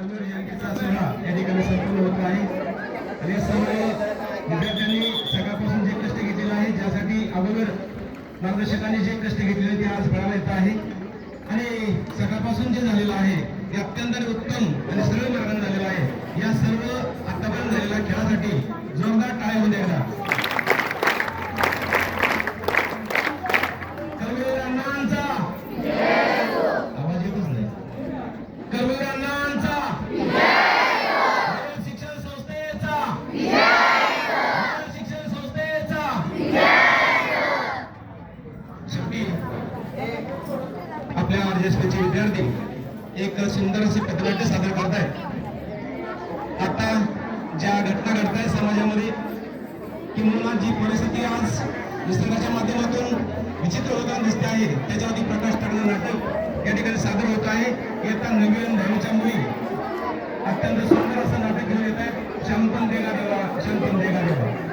कन्नड सोहळा या ठिकाणी संपन्न होत आणि सर्व विद्यार्थ्यांनी सकाळपासून जे कष्ट घेतलेले आहे ज्यासाठी अगोदर मार्गदर्शकांनी जे कष्ट घेतलेले ते आज फळाला येत आहे. आणि सकाळपासून जे झालेलं आहे ते अत्यंत उत्तम आणि सरळ मार्गाने झालेलं आहे. या सर्व आतापर्यंत झालेल्या खेळासाठी जोरदार टाळ्या होऊ द्यायला कर्मवीर अण्णांचा आवाज येतच नाही कर्मवीर अण्णांचा नवीन शिक्षण संस्थेचा नवीन शिक्षण संस्थेचा शेवटी आपल्या आरजेएसपीचे विद्यार्थी एक सुंदर असे पथनाट्य सादर करतायत आता ज्या घटना घडत आहेत समाजामध्ये म्हणून जी परिस्थिती आज निसर्गाच्या माध्यमातून विचित्र होताना दिसते आहे त्याच्यावरती प्रकाश टाकणं नाटक या ठिकाणी सादर होत आहे. येता नवीन दहावीच्या मुली. अत्यंत सुंदर असं नाटक घेऊन येत आहेत शंपन देगा देवा शंपन देगा देवा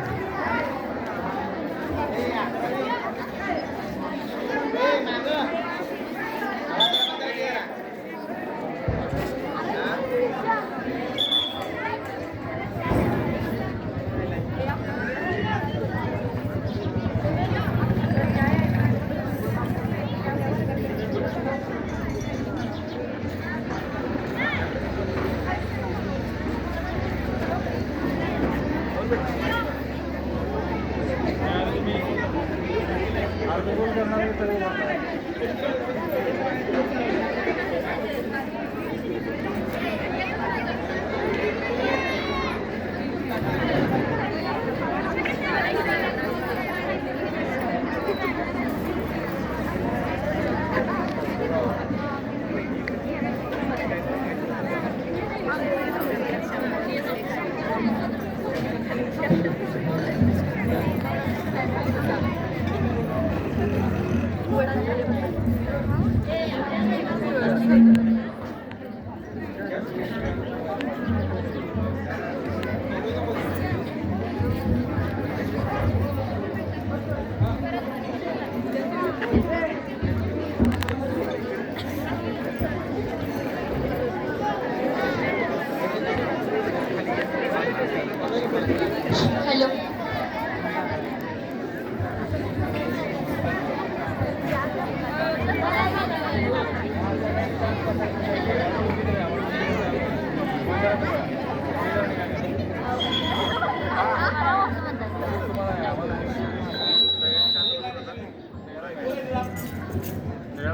ਕਰਨਾ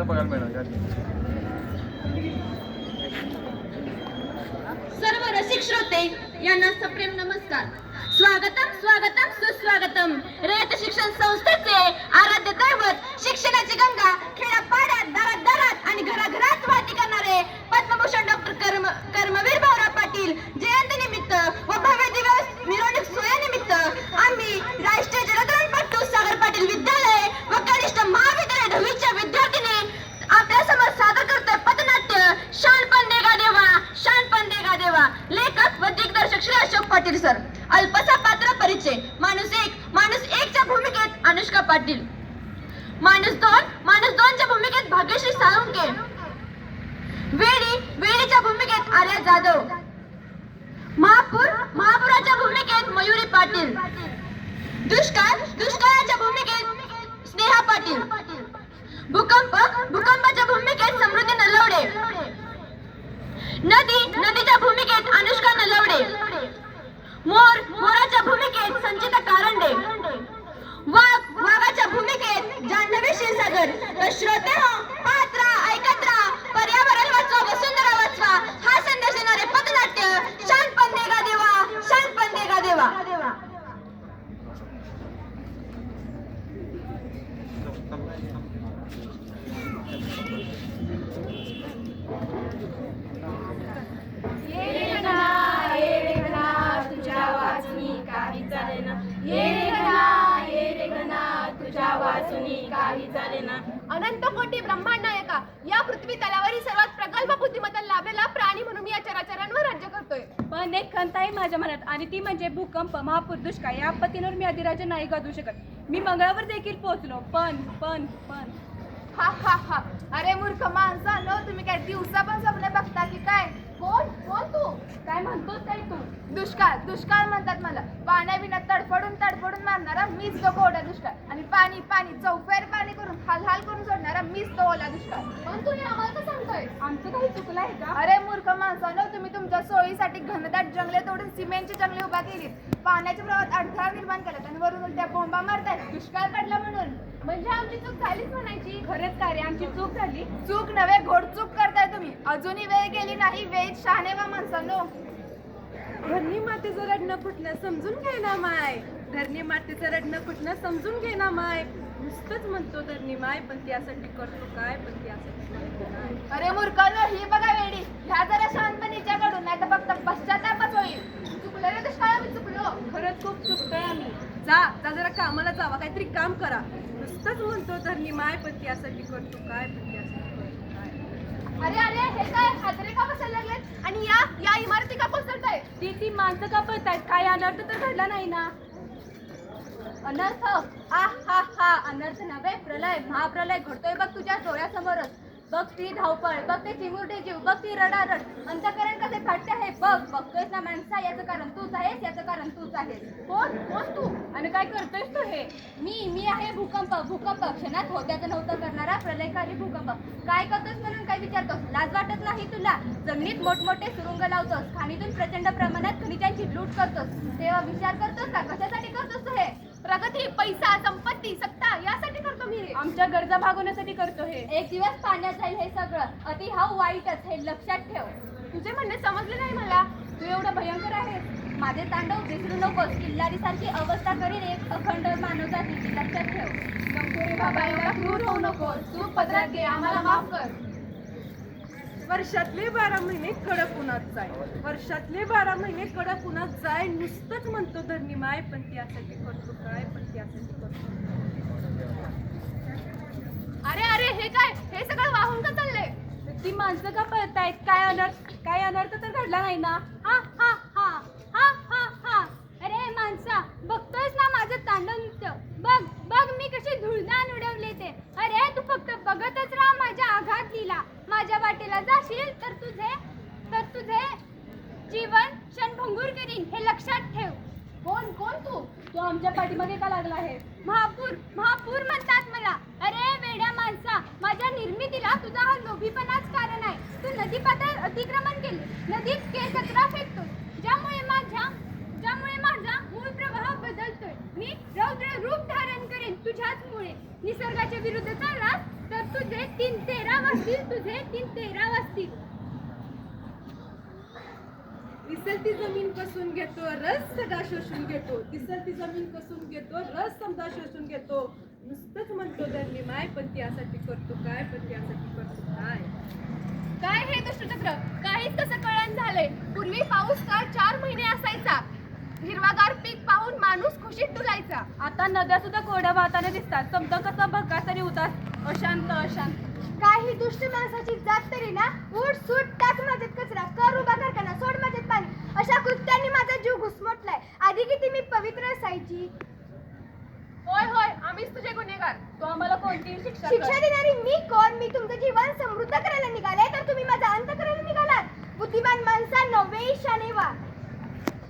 सगळ्याला बघायला मिळणार सर्व रसिक श्रोते यांना सप्रेम नमस्कार. स्वागतम स्वागतम सुस्वागतम. रयत शिक्षण संस्थेचे आराध्य दैवत शिक्षणाची गंगा खेड्यापाड्यात दारात दारात आणि घराघरात वाहती करणारे पद्मभूषण डॉक्टर कर्म कर्मवीर भाऊराव पाटील जयंती निमित्त व भव्य दिवस मिरवणूक सोहळ्यानिमित्त आम्ही राष्ट्रीय जलतरणपटू सागर पाटील विद्यालय व कनिष्ठ महाविद्यालय ढवीच्या विद्यार्थिनी आपल्यासमोर सादर करतोय पथनाट्य शानपण देगा देवा शानपण देगा देवा लेखक व दिग्दर्शक श्री अशोक पाटील सर अल्पसा पात्र परिचय माणूस एक माणूस एकच्या भूमिकेत अनुष्का पाटील माणूस दोन माणूस दोनच्या भूमिकेत भाग्यश्री साळुंके वेडी वेडीच्या भूमिकेत आर्या जाधव. महापूर महापुराच्या भूमिकेत मयुरी पाटील. दुष्काळ दुष्काळाच्या भूमिकेत स्नेहा पाटील. भूकंप भूकंपाच्या भूमिकेत समृद्धी नलवडे नदी नदीच्या भूमिकेत अनुष्का नलवडे मोर मोराच्या भूमिकेत संचिता कारंडे. वाघ वाघाच्या भूमिकेत जान्हवी क्षीरसागर. तर श्रोते हो पाहत राहा ऐकत राहा पर्यावरण वाचवा वसुंधरा वाचवा हा संदेश देणारे पथनाट्य शानपण देगा देवा शानपण देगा देवा ये रे गणा, ये रे गणा, तुझ्या वाचनी काही झाले ना ये रे गणा, ये रे गणा, तुझ्या वाचनी काही झाले ना अनंत कोटी ब्रह्मांड नायका या पृथ्वी तलावरील सर्वात प्रगल्भ बुद्धिमत्ता लाभलेला प्राणी म्हणून मी या चराचरांवर राज्य करतोय. पण एक खंत आहे माझ्या मनात आणि ती म्हणजे भूकंप महापूर दुष्काळ या आपत्तींवर मी अधिराज्य नाही गाजू शकत. मी मंगळावर देखील पोहोचलो पण पण पण. हा हा हा. अरे मूर्ख माणसानो तुम्ही काय दिवसा पण स्वप्न बघता की काय? कोण? कोण म्हणतोस काय तू? दुष्काळ दुष्काळ म्हणतात मला. पाण्याविना तडफडून तडफडून मारणारा मीच तो कोरडा दुष्काळ. आणि पाणी पाणी चौफेर पाणी करून हाल हाल करून सोडणारा मीच तो ओला दुष्काळ. पण तुम्ही आम्हाला आमचं काही चुकलं आहे का? अरे मूर्ख माणसानं तुम्ही तुमच्या सोयीसाठी घनदाट जंगले तोडून सिमेंटची जंगले उभा केलीत. पाण्याच्या प्रवाहात अडथळा निर्माण केला आणि वरून उलट्या बोंबा मारतायत दुष्काळ पडला म्हणून. म्हणजे आमची चूक झालीच म्हणायची. खरंच का रे? आमची चूक झाली? चूक नव्हे घोडचूक करताय तुम्ही. अजूनही वेळ गेली नाही वेळ शहाणे वा माणसांनो धरणी मातेचं रडणं कुठलं समजून घे ना माय. धरणी मातेचं रडणं कुठलं समजून घे ना माय. नुसतंच म्हणतो धरणी माय पण त्यासाठी करतो काय पण त्यासाठी अरे मूर्खानो ही बघा वेडी. ह्या जरा शांतपणीच्या कडून नाही तर फक्त पश्चातापच होईल. चुकलं रे दुष्काळ आम्ही चुकलो? खरंच खूप चुकतोय आम्ही. जा जा जरा कामाला जावा काहीतरी काम करा. नुसतंच म्हणतो धरणी माय पण त्यासाठी करतो काय पण त्यासाठी करतो काय. अरे अरे हे काय हातरे का बसायला लागलेत? आणि या या इमारती का कोसळताय? ती ती माणसं का पळतायत? काय अनर्थ तर घडला नाही ना? अनर्थ. आ हा हा. अनर्थ नव्हे प्रलय महाप्रलय घडतोय बघ तुझ्या डोळ्यासमोरच. बघ ती धावपळ बघ ते चिमुरडे जीव बघ ती रडारड. अंतकरण कसे फाटते आहे बघ. बघतोयस ना माणसा याचं कारण तूच आहेस याचं कारण तूच आहेस. कोण? कोण तू? आणि काय करतोयस तू हे? मी मी आहे भूकंप भूकंप. क्षणात होत्याचं नव्हतं करणारा प्रलयकारी भूकंप. काय करतोस म्हणून काय विचारतोस? लाज वाटत नाही तुला? जमिनीत मोठमोठे सुरुंग लावतोस. खाणीतून प्रचंड प्रमाणात खनिजांची लूट करतोस. तेव्हा विचार करतोस का? कशासाठी करतोस तू हे? प्रगती पैसा संपत्ती सत्ता यासाठी करतो मी हे. आमच्या गरजा भागवण्यासाठी करतो हे. एक दिवस पाण्यात जाईल हे सगळं. अति हा वाईटच हे लक्षात ठेव. तुझे म्हणणे समजले नाही मला. तू एवढं भयंकर आहेस. माझे तांडव विसरू नकोस. किल्लारीसारखी अवस्था करीन एक अखंड मानवता तिची लक्षात ठेव. नको रे बाबा एवढा क्रूर होऊ नको तू पदरात घे. आम्हाला माफ कर. वर्षातले बारा महिने कडक उन्हात जाय. वर्षातले बारा महिने कडक उन्हात जाय नुसतंच म्हणतो धरणी माय पण त्यासाठी करतो काय पण त्यासाठी करतो. अरे अरे हे काय? हे सगळं वाहून का चाललंय? ती माणसं का पळतायत? काय अनर्थ काय अनर्थ तर घडला नाही ना? हा हा हा हा हा हा. अरे माणसा बघतोयस ना माझं तांडव नृत्य? बघ. बघ मी कशी धुळदान उडवले ते. अरे तू फक्त बघतच राहा माझ्या आघात लिला. माझ्या वाटेला जाशील तर तुझे तर तुझे जीवन क्षणभंगूर करीन हे लक्षात ठेव. कोण कोण तू? तू आमच्या पाठीमागे का लागला आहे? महापूर महापूर म्हणतात मला. अरे वेड्या माणसा माझ्या निर्मितीला तुझा हा लोभीपणाच कारण आहे. तू नदी पात्रात अतिक्रमण केले नदीत केर कचरा फेकतो ज्यामुळे धारण करेन तुझ्याच मुळे निसर्गाच्या विरुद्ध चाललास तर तुझे तीन तेरा वाजतील तुझे तीन तेरा वाजतील. दिसल ती जमीन कसून घेतो रस सगळा शोषून घेतो. दिसल ती जमीन कसून घेतो रस समजा शोषून घेतो. नुसतंच म्हणतो धरणी माय पण त्यासाठी करतो काय पण त्यासाठी करतो काय? काय हे दुष्टचक्र? काहीच कसं कळण झालंय. पूर्वी पाऊस काळ चार महिने असायचा. हिरवागार पीक पाहून माणूस खुशीत डुलायचा. आता नद्या सुद्धा कोरड्या वाहताना दिसतात. समजा कसा तरी उदास अशांत अशांत. काही दुष्ट माणसाची जात तरी ना उठ सूट टाक माझ्यात कचरा कर उभा करताना सोड माझ्यात पाणी. अशा कृत्यांनी माझा जीव घुसमटलाय. आधी किती मी पवित्र असायची? होय होय आम्हीच तुझे गुन्हेगार. तो आम्हाला कोणतीही शिक्षा शिक्षा देणारी मी कोण? मी तुमचं जीवन समृद्ध करायला निघाले तर तुम्ही माझा अंत करायला निघालात. बुद्धिमान माणसांनो वेशाने वा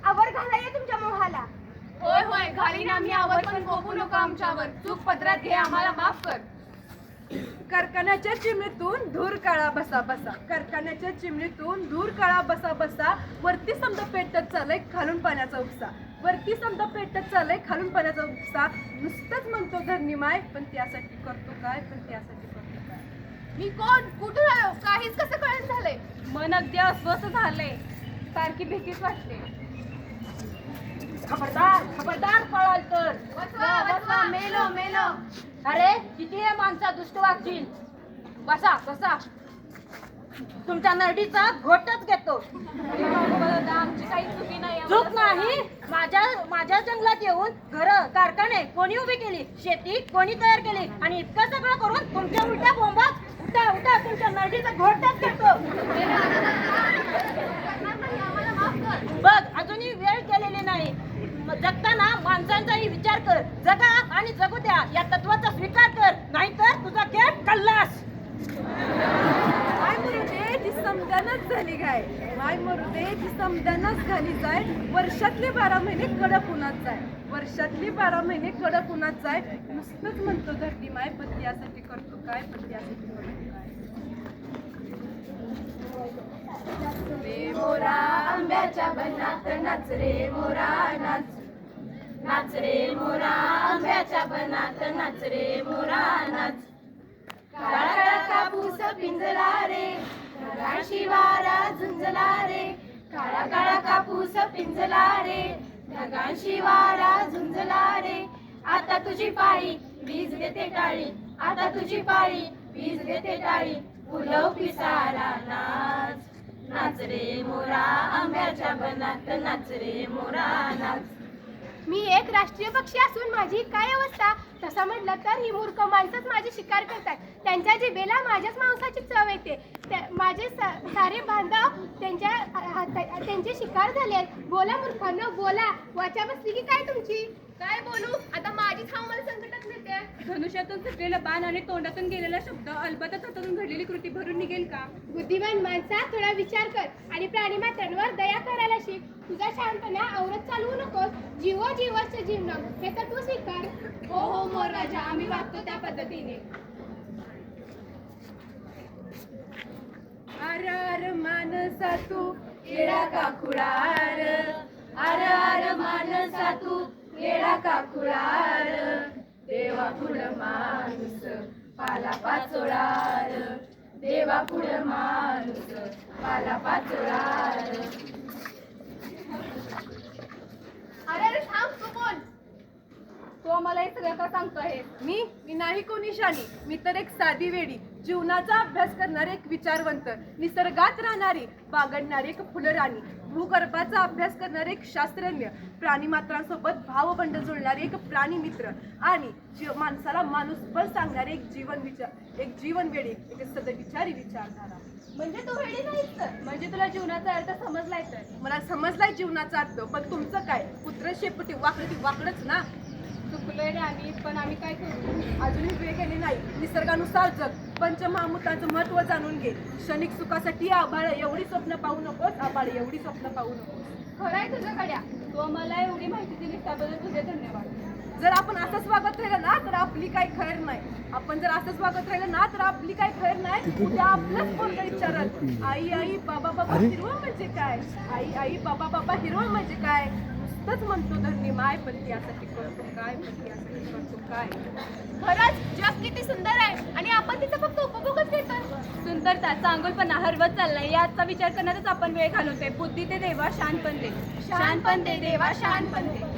आवर घालाय तुमच्या मोहाला. होय होय घालीन आम्ही आवर पण कोपू नको आमच्यावर. चूक पदरात घे आम्हाला माफ कर. कारखान्याच्या चिमणीतून धूर काळा बसा बसा. कारखान्याच्या चिमणीतून धूर काळा बसा बसा. वरती समजा पेटत चालय खालून पाण्याचा उपसा. वरती समजा पेटत चालय खालून पाण्याचा उपसा. नुसतंच म्हणतो धरणी माय पण त्यासाठी करतो काय पण त्यासाठी करतो काय? मी कोण? कुठून आलो? काहीच कसं कळण झालंय? मन अगदी अस्वस्थ झालंय. सारखी भीतीच वाटते. खबरदार खबरदार पळाल तर. वाचवा, वाचवा. मेलो मेलो. अरे किती हे माणसा दुष्ट वागशील बसा बसा. तुमच्या नरडीचा घोटच घेतो. आमची काही चुकी नाही. चूक नाही माझ्या माझ्या जंगलात येऊन घर कारखाने कोणी उभी केली? शेती कोणी तयार केली? आणि इतकं सगळं करून तुमच्या उलट्या बोंबा उठा उठा तुमच्या नरडीचा घोटच घेतो. बघ अजूनही वेळ केलेली नाही. जगताना माणसांचाही विचार कर. जगा आणि जगू द्या. या तत्वाचा स्वीकार कर. नाहीतर तुझा खेळ कल्लास काय म्हणते ती समजानच झाली काय माय मरुदे ती समजानाच घाली जाय. वर्षातले बारा महिने कडक उन्हात जाय. वर्षातले बारा महिने कडक उन्हात जाय. नुसतंच म्हणतो धरती माय पती यासाठी करतो काय? पती यासाठी करतो काय? रे मोरा आंब्याच्या बनात नाच रे मोरा नाच. नाच रे मोरा आंब्याच्या बनात नाच रे मोरा नाच. काळा काळा कापूस पिंजला रे ढगाशी वारा झुंजला रे काळा काळा कापूस पिंजला रे ढगांशी वारा झुंजला रे आता तुझी पाळी वीज देते टाळी. आता तुझी पाळी वीज देते टाळी. फुलव पिसारा नाच. नाच रे मोरा आंब्याच्या बनात नाच रे मोरा नाच. मी एक राष्ट्रीय पक्षी असून माझी काय अवस्था? तसं म्हटलं तर ही मूर्ख माणसंच माझी शिकार करतात. त्यांच्या जिभेला माझ्याच मांसाची चव येते. माझे सा- सारे बांधव त्यांच्या हाता- त्यांचे शिकार झाले बोला मूर्खांनो बोला. वाचा बसली की काय तुमची? काय बोलू? आता माझीच हा मला संकटात मिळते धनुष्यातून सुटलेला बाण आणि तोंडातून गेलेला शब्द अलबतच हातातून घडलेली कृती भरून निघेल का? बुद्धिमान माणसा थोडा विचार कर आणि प्राणी मात्रांवर दया करायला शिक. तुझा शांतपणा औरत चालवू नकोस. जीवो जीवस्य जीवन हे तर तू स्वीकार. हो हो मोर राजा. आम्ही वागतो त्या पद्धतीने. अर अर मानसा तू येडा का खुळार आर आर मानसा तू येडा का खुळार देवा पुढ माणूस पाला पाचोळार. देवा पुढ माणूस पाला पाचोळार. अरे अरे थांब तू बोल तो मला हे सगळं का सांगतोय? मी? मी नाही कोणी शानी. मी तर एक साधी वेडी. जीवनाचा अभ्यास करणारे एक विचारवंत निसर्गात राहणारी बागडणारी एक फुलराणी भूगर्भाचा अभ्यास करणारे एक शास्त्रज्ञ प्राणी मात्रांसोबत भावबंड जुळणारे एक प्राणी मित्र आणि जीव माणसाला माणूस पण सांगणारे एक जीवन विचार एक जीवन वेडी एक सदविचारी विचारधारा. म्हणजे तू नाहीस तर? म्हणजे तुला जीवनाचा अर्थ समजलाय तर? मला समजलाय जीवनाचा अर्थ पण तुमचं काय? पुत्र शेपटी वाकडं ती वाकडच ना? चुकलोय रे आम्ही पण आम्ही काय करू? अजूनही वेळ गेली नाही. निसर्गानुसार जग पंचमहाभूतांचं महत्त्व जाणून घे. क्षणिक सुखासाठी आभाळ एवढी स्वप्न पाहू नकोस आभाळ एवढी स्वप्न पाहू नकोस. खरंय तुझं गड्या. तू आम्हाला एवढी माहिती दिली त्याबद्दल तुझे धन्यवाद. जर आपण असंच वागत राहिलं ना तर आपली काही खैर नाही. आपण जर असंच वागत राहिलं ना तर आपली काही खैर नाही. उद्या आपलंच कोण काही विचारत आई आई बाबा बाबा हिरवळ म्हणजे काय? आई आई बाबा बाबा हिरवळ म्हणजे काय? नुसतंच म्हणतो धरणी माय पण यासाठी करतो काय पण यासाठी करतो काय? खरंच जग किती सुंदर आहे. आणि आपण तिचा फक्त उपभोगच घेतो सुंदरता चांगुलपणा हरवत चाललाय. याचा विचार करण्यातच आपण वेळ घालवतोय. बुद्धी ते देवा शानपण दे शानपण दे देवा शानपण दे